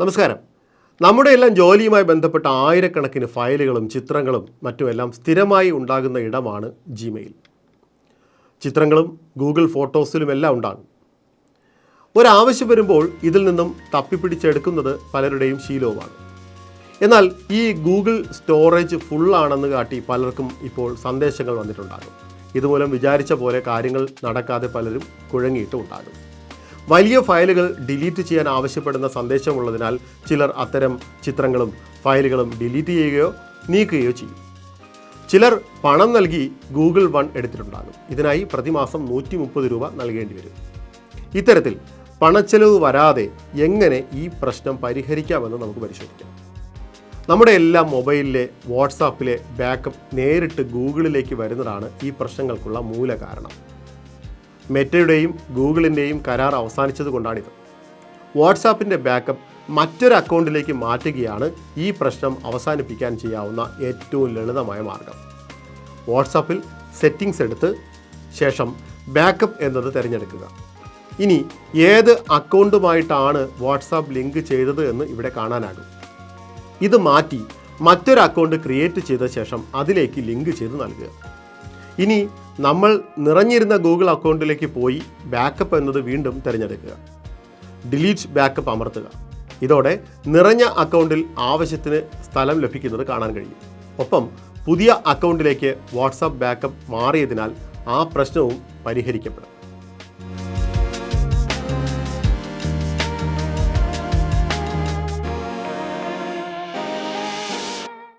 നമസ്കാരം. നമ്മുടെ എല്ലാം ജോലിയുമായി ബന്ധപ്പെട്ട ആയിരക്കണക്കിന് ഫയലുകളും ചിത്രങ്ങളും മറ്റുമെല്ലാം സ്ഥിരമായി ഉണ്ടാകുന്ന ഇടമാണ് ജിമെയിൽ ചിത്രങ്ങളും ഗൂഗിൾ ഫോട്ടോസിലുമെല്ലാം ഉണ്ടാകും. ഒരാവശ്യം വരുമ്പോൾ ഇതിൽ നിന്നും തപ്പിപ്പിടിച്ചെടുക്കുന്നത് പലരുടെയും ശീലവുമാണ്. എന്നാൽ ഈ ഗൂഗിൾ സ്റ്റോറേജ് ഫുള്ളാണെന്ന് കാട്ടി പലർക്കും ഇപ്പോൾ സന്ദേശങ്ങൾ വന്നിട്ടുണ്ടാകും. ഇതുമൂലം വിചാരിച്ച പോലെ കാര്യങ്ങൾ നടക്കാതെ പലരും കുഴങ്ങിയിട്ടും ഉണ്ടാകും. വലിയ ഫയലുകൾ ഡിലീറ്റ് ചെയ്യാൻ ആവശ്യപ്പെടുന്ന സന്ദേശമുള്ളതിനാൽ ചിലർ അത്തരം ചിത്രങ്ങളും ഫയലുകളും ഡിലീറ്റ് ചെയ്യുകയോ നീക്കുകയോ ചെയ്യും. ചിലർ പണം നൽകി ഗൂഗിൾ വൺ എടുത്തിട്ടുണ്ടാകും. ഇതിനായി പ്രതിമാസം നൂറ്റി മുപ്പത് രൂപ നൽകേണ്ടി വരും. ഇത്തരത്തിൽ പണച്ചെലവ് വരാതെ എങ്ങനെ ഈ പ്രശ്നം പരിഹരിക്കാമെന്ന് നമുക്ക് പരിശോധിക്കാം. നമ്മുടെ എല്ലാ മൊബൈലിലെ വാട്സാപ്പിലെ ബാക്കപ്പ് നേരിട്ട് ഗൂഗിളിലേക്ക് വരുന്നതാണ് ഈ പ്രശ്നങ്ങൾക്കുള്ള മൂല കാരണം മെറ്റയുടെയും ഗൂഗിളിന്റെയും കരാർ അവസാനിച്ചത് കൊണ്ടാണിത്. വാട്സാപ്പിന്റെ ബാക്കപ്പ് മറ്റൊരു അക്കൗണ്ടിലേക്ക് മാറ്റുകയാണ് ഈ പ്രശ്നം അവസാനിപ്പിക്കാൻ ചെയ്യാവുന്ന ഏറ്റവും ലളിതമായ മാർഗം. വാട്സാപ്പിൽ സെറ്റിംഗ്സ് എടുത്ത് ശേഷം ബാക്കപ്പ് എന്നത് തിരഞ്ഞെടുക്കുക. ഇനി ഏത് അക്കൗണ്ടുമായിട്ടാണ് വാട്സാപ്പ് ലിങ്ക് ചെയ്തത് എന്ന് ഇവിടെ കാണാനാകും. ഇത് മാറ്റി മറ്റൊരു അക്കൗണ്ട് ക്രിയേറ്റ് ചെയ്ത ശേഷം അതിലേക്ക് ലിങ്ക് ചെയ്ത് നൽകുക. ഇനി നമ്മൾ നിറഞ്ഞിരുന്ന ഗൂഗിൾ അക്കൗണ്ടിലേക്ക് പോയി ബാക്കപ്പ് എന്നത് വീണ്ടും തിരഞ്ഞെടുക്കുക. ഡിലീറ്റ് ബാക്കപ്പ് അമർത്തുക. ഇതോടെ നിറഞ്ഞ അക്കൗണ്ടിൽ ആവശ്യത്തിന് സ്ഥലം ലഭിക്കുന്നത് കാണാൻ കഴിയും. ഒപ്പം പുതിയ അക്കൗണ്ടിലേക്ക് വാട്സാപ്പ് ബാക്കപ്പ് മാറിയതിനാൽ ആ പ്രശ്നവും പരിഹരിക്കപ്പെടും.